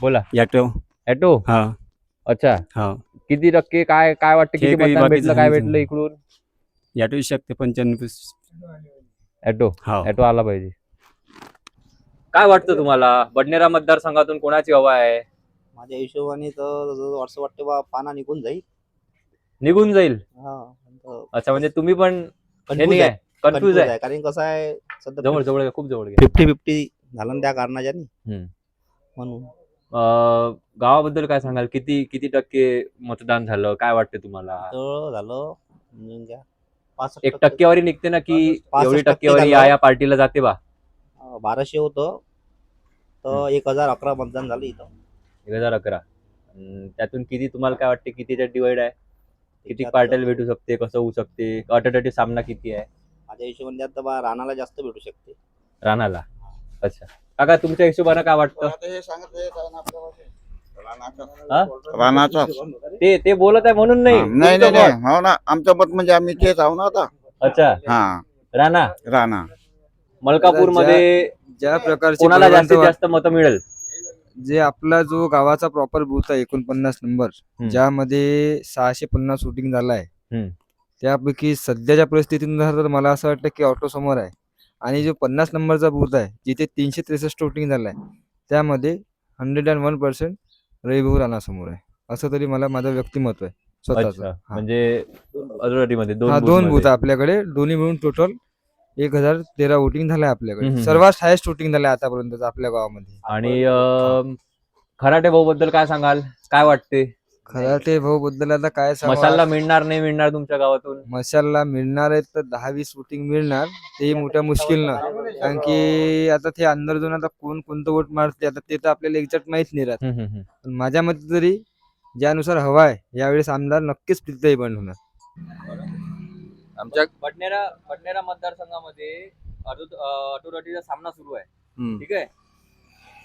बोला. Auto auto हा. अच्छा. हा. किती टक्के काय काय वाटतं किती मतदान भेटलं काय भेटलं. इकडून? याटो शकते पंच्याण्णव ॲटो हा. ॲटो आला पाहिजे. काय वाटतं तुम्हाला? बडनेरा मतदारसंघातून कोणाची हवा आहे? माझ्या हिशोबाने तर जवळ असं वाटतं बा पाना निघून जाईल. निघून जाईल? हा अच्छा म्हणजे तुम्ही पण हे नाही आहे. कन्फ्युज आहे. कारण कसं आहे जवळ जवळ घ्या, खूप जवळ फिफ्टी फिफ्टी झालं ना त्या कारणाच्यानी. हम्म. म्हणून. गावाबद्दल काय सांगाल? किती किती टक्के मतदान झालं? काय वाटतं तुम्हाला? झालं. घ्या. पासष्ट एक टक्केवारी निघते ना की पासष्ट एवढी टक्के टक्केवारी या झालं. या पार्टीला जाते बा. अं, बाराशे होतं. तर एक हजार अकरा मतदान झालं इथं. एक हजार अकरा. अं, त्यातून किती तुम्हाला काय वाटते? कितीच्या डिवाइड आहे? किती त्याच्यात पार्ट्याला भेटू शकते? कसं होऊ शकते? अटोटटी सामना किती आहे? माझ्या हिशोबाने आता बा राणाला जास्त भेटू शकते. राणाला अच्छा. काका तुमच्या हिशोबानं काय वाटतं? हा? रानाचा ते ते बोलत आहे म्हणून नाही. नाही नाही तुमचं नाही मत. हो ना आमचं मत म्हणजे आम्ही तेच आहो ना आता. अच्छा. हा. राणा? राणा. मलकापूरमध्ये ज्या प्रकारचे कोणाला जास्तीत जास्त मतं मिळेल? जे आपला जो गावाचा प्रॉपर बूथ आहे एकोणपन्नास नंबर हम्म. ज्यामध्ये सहाशे पन्नास शूटिंग झालाय हम्म. त्यापैकी सध्याच्या परिस्थितीनुसार तर मला असं वाटतं की ऑटो समोर आहे. आणि जो पन्नास नंबरचा बूथ आहे जिथे तीनशे त्रेसष्ट शूटिंग झालाय त्यामध्ये hundred and one percent Ravibhau Rana समोर आहे. असं तरी मला माझं व्यक्तिमत्व आहे. स्वतःच. म्हणजे मध्ये हा दोन. बूथ आपल्याकडे. दोन्ही मिळून टोटल एक हजार तेरा वोटिंग झालंय आपल्याकडे. सर्वात हायेस्ट वोटिंग झालंय आतापर्यंत आपल्या गावामध्ये. आणि खराटे भाऊ बद्दल काय सांगाल? काय वाटते? खराटे भाऊ बद्दल आता काय? मसाला मिळणार नाही मिळणार तुमच्या गावातून? मशालला मिळणार आहेत तर दहा वीस वोटिंग मिळणार. ते मोठ्या मुश्किल ना. कारण की आता ते अंदर जाऊन आता कोण कोणतं वोट मारते आता ते तर आपल्याला एक्झॅक्ट माहीत नाही राहत. हम्म, हम्म, हम्म. पण माझ्या मते तरी ज्यानुसार हवा आहे यावेळेस आमदार नक्कीच प्रीतही बंद होणार. आमच्या बडनेरा बडनेरा मतदारसंघामध्ये अटोरटीचा सामना सुरू आहे. हम्म. ठीक आहे?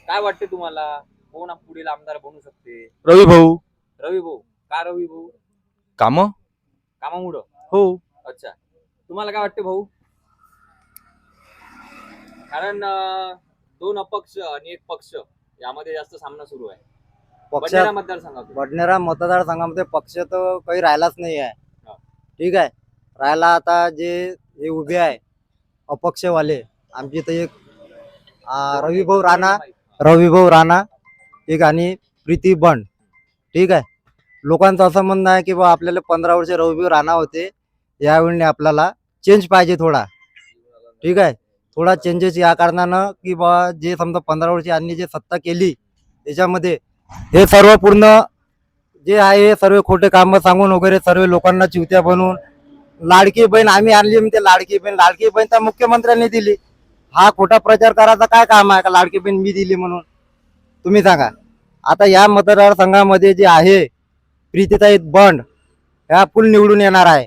काय वाटते तुम्हाला? कोण पुढील आमदार बनू शकते? रवी भाऊ. रवी भाऊ. का रवी भाऊ? काम? कामामुळं? हो. अच्छा. तुम्हाला काय वाटते भाऊ? कारण अं, दोन अपक्ष आणि एक पक्ष यामध्ये जास्त सामना सुरू आहे. बडनेरा पक्षात मतदारसंघातून बडनेरा मतदारसंघामध्ये पक्ष तर काही राहिलाच नाही आहे. हा. ठीक आहे. राहिला आता जे हे उभे आहे अपक्षवाले आमची इथं एक आ, रविभाऊ राणा रविभाऊ राणा एक आणि प्रीती बंड. ठीक आहे. लोकांचं असं म्हणणं आहे की बा आपल्याला पंधरा वर्ष रविवार राणा होते यावेळी आपल्याला चेंज पाहिजे थोडा. ठीक आहे? थोडा चेंजेस या कारणानं की बा जे समजा पंधरा वर्ष यांनी जे सत्ता केली त्याच्यामध्ये हे सर्व पूर्ण जे आहे हे सर्व खोटे कामं सांगून वगैरे सर्व लोकांना चिवत्या बनवून लाडकी बहीण आम्ही आणली म्हणते लाडकी बहीण लाडकी बहीण तर मुख्यमंत्र्यांनी दिली. हा खोटा प्रचार करायचा काय काम आहे? का लाडकी बहीण मी दिली म्हणून. तुम्ही सांगा. आता या मतदारसंघामध्ये जे आहे प्रीतीताई बंड. ह्या फुल निवडून येणार आहे.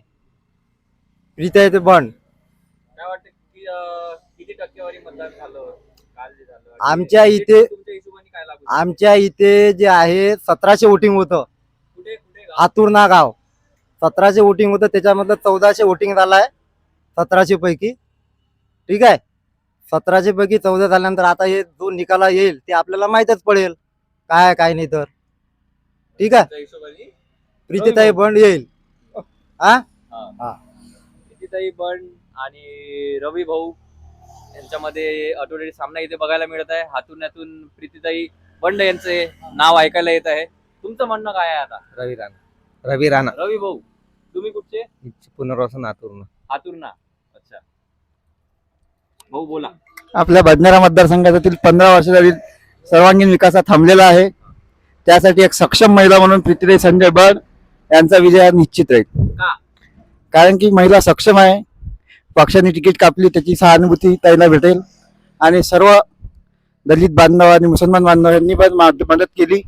प्रीतीताई बंड. काय वाटतं की अं, किती टक्केवारी मतदान झालं? काल जे झालं आमच्या आणि इथे- तुमच्या हिशोबाने काय लागू आमच्या इथे जे आहे सतराशे वोटिंग होतं. कुठे कुठे गाव? सतराशे वोटिंग होतं त्याच्यामधलं चौदाशे वोटिंग झालं आहे सतराशे पैकी. ठीक आहे? सतराशे पैकी चौदा झाल्यानंतर आता हे जो निकाला येईल ते आपल्याला माहीतच पडेल. काय काय नाही तर. ठीक आहे? हिशोबाने? प्रीतीताई बंड येईल. नितीताई बंड आणि रवी भाऊ यांच्यामध्ये अटोडेट सामना इथे बघायला मिळत आहे. हातून यातून प्रीतीताई बंड यांचे नाव ऐकायला येत आहे. तुमचं म्हणणं काय आहे आता? रवी राणा. रवी राणा. रवी भाऊ तुम्ही कुठचे? पुनर्वसन आतुर्ण हातून ना अच्छा. भाऊ बोला. आपल्या बडनेरा मतदारसंघातील पंधरा वर्षातील सर्वांगीण विकास हा थांबलेला आहे. त्यासाठी एक सक्षम महिला म्हणून प्रीतीताई संजय बड यांचा विजय हा निश्चित राहील? कारण की महिला सक्षम आहे पक्षाने तिकीट कापली त्याची सहानुभूती ताईला भेटेल आणि सर्व दलित बांधव आणि मुसलमान बांधव यांनी पण मदत केली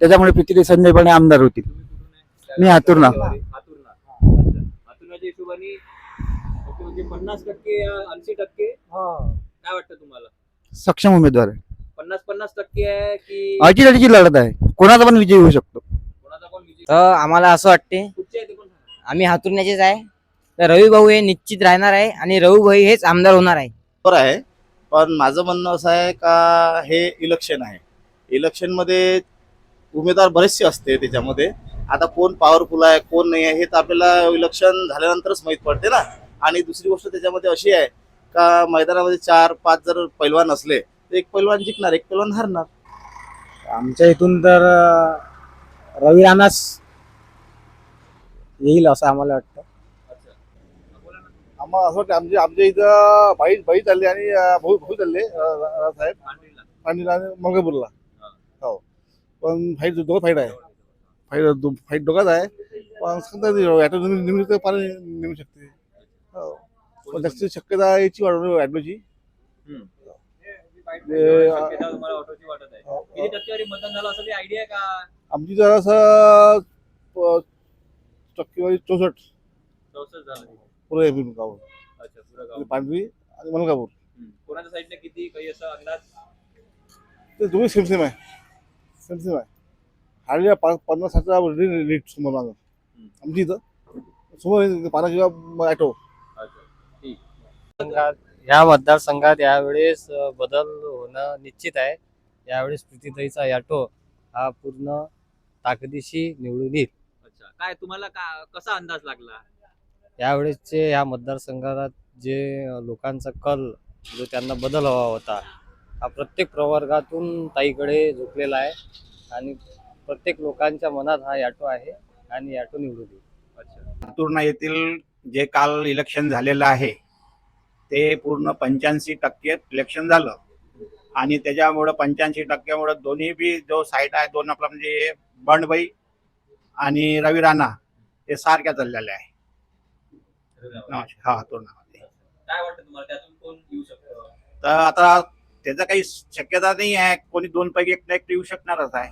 त्याच्यामुळे प्रीतीताई संजय हे आमदार होतील मी हातूरना. म्हणजे सक्षम उमेदवार आहे पन्नास पन्नास टक्के आहे की लढत आहे कोणाचा पण विजय होऊ शकतो. तर आम्हाला असं वाटते. आम्ही हातुरण्याचेच आहे. तर रवी भाऊ हे निश्चित राहणार आहे आणि रवी भाऊ हेच आमदार होणार आहे. बरोबर आहे. पण माझं म्हणणं असं आहे का हे इलेक्शन आहे. इलेक्शनमध्ये उमेदवार बरेचसे असते त्याच्यामध्ये. आता कोण पॉवरफुल आहे कोण नाही आहे हे तर आपल्याला इलेक्शन झाल्यानंतरच माहीत पडते ना. आणि दुसरी गोष्ट त्याच्यामध्ये अशी आहे का मैदानामध्ये चार पाच जर पैलवान असले तर एक पैलवान जिंकणार एक पैलवान हरणार. आमच्या इथून तर रवी राणाच येईल असं आम्हाला वाटतं. आम्हाला असं वाटतं आमच्या आमच्या इथं बाई बाई चालली आणि अं, भाऊ भाऊ चालले अं, रा- रा- साहेब आणि आणि मंगळपूरला. हो. पण फाईट दोघं फाईट आहे. फाईट फाईट दोघाच आहे. पण समजा ॲटो निवडून तर पाणी निघू शकते. हो. पण जास्त शक्यता याची वाढवली ते, अं, तुम्हाला ऑटोची वाटत आहे. हो, किती टक्केवारी मतदान झालं? असं काही आयडिया आहे का? आमची जरासं टक्केवारी चौसष्ट. चौसष्ट झालं. पुरे गाव अच्छा पुरं गाव. पांढरी आणि मलकापूर. हम्म. कोणाच्या साईडने किती काही असं अंदाज? ते दोघे सेम सेम आहे. सेम सेम आहे. हार्डली पाच पन्नास साठचा लीट समोर मागं. आमची इथं. समोर पाना किंवा ॲटो ह्या मतदारसंघात यावेळेस अ, बदल होणं निश्चित आहे. यावेळेस प्रीतीताईचा याटो हा पूर्ण ताकदीशी निवडून येईल. अच्छा. काय तुम्हाला का कसा अंदाज लागला? यावेळेसचे ह्या मतदारसंघात जे लोकांचा कल जो त्यांना बदल हवा होता हा प्रत्येक प्रवर्गातून ताईकडे झुकलेला आहे आणि प्रत्येक लोकांच्या मनात हा याटो आहे आणि याटो निवडून येईल. अच्छा. येथील जे काल इलेक्शन झालेलं आहे ते पूर्ण पंच्याऐंशी टक्के इलेक्शन झालं. आणि त्याच्यामुळं पंच्याऐंशी टक्क्यामुळं दोन्ही बी जो साईट आहे दोन आपला म्हणजे बंडबाई आणि रवी राणा हे सारख्या चाललेल्या आहे. हा तोरणामध्ये काय वाटतं तुम्हाला त्यातून कोण येऊ शकतं? तर आता त्याचं काही शक्यता नाही आहे कोणी दोन पैकी एक येऊ शकणारच आहे.